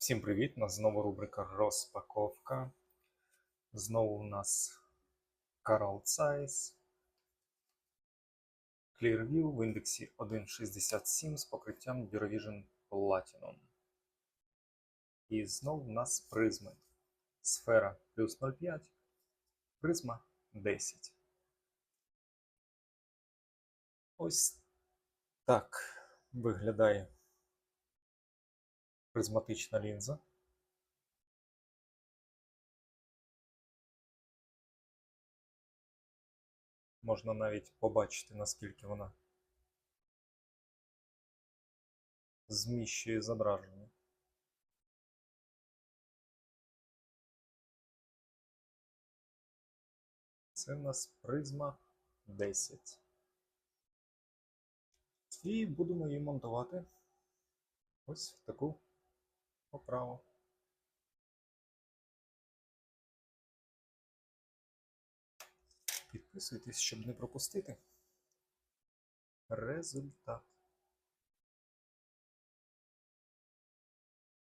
Всім привіт! У нас знову рубрика розпаковка. Знову у нас Carl Zeiss Clearview в індексі 1.67 з покриттям Eurovision Platinum. І знову у нас призми. Сфера плюс 0,5, призма 10. Ось так виглядає призматична лінза. Можна навіть побачити, наскільки вона зміщує зображення. Це в нас призма 10. І будемо її монтувати ось в таку оправу. Підписуйтесь, щоб не пропустити результат.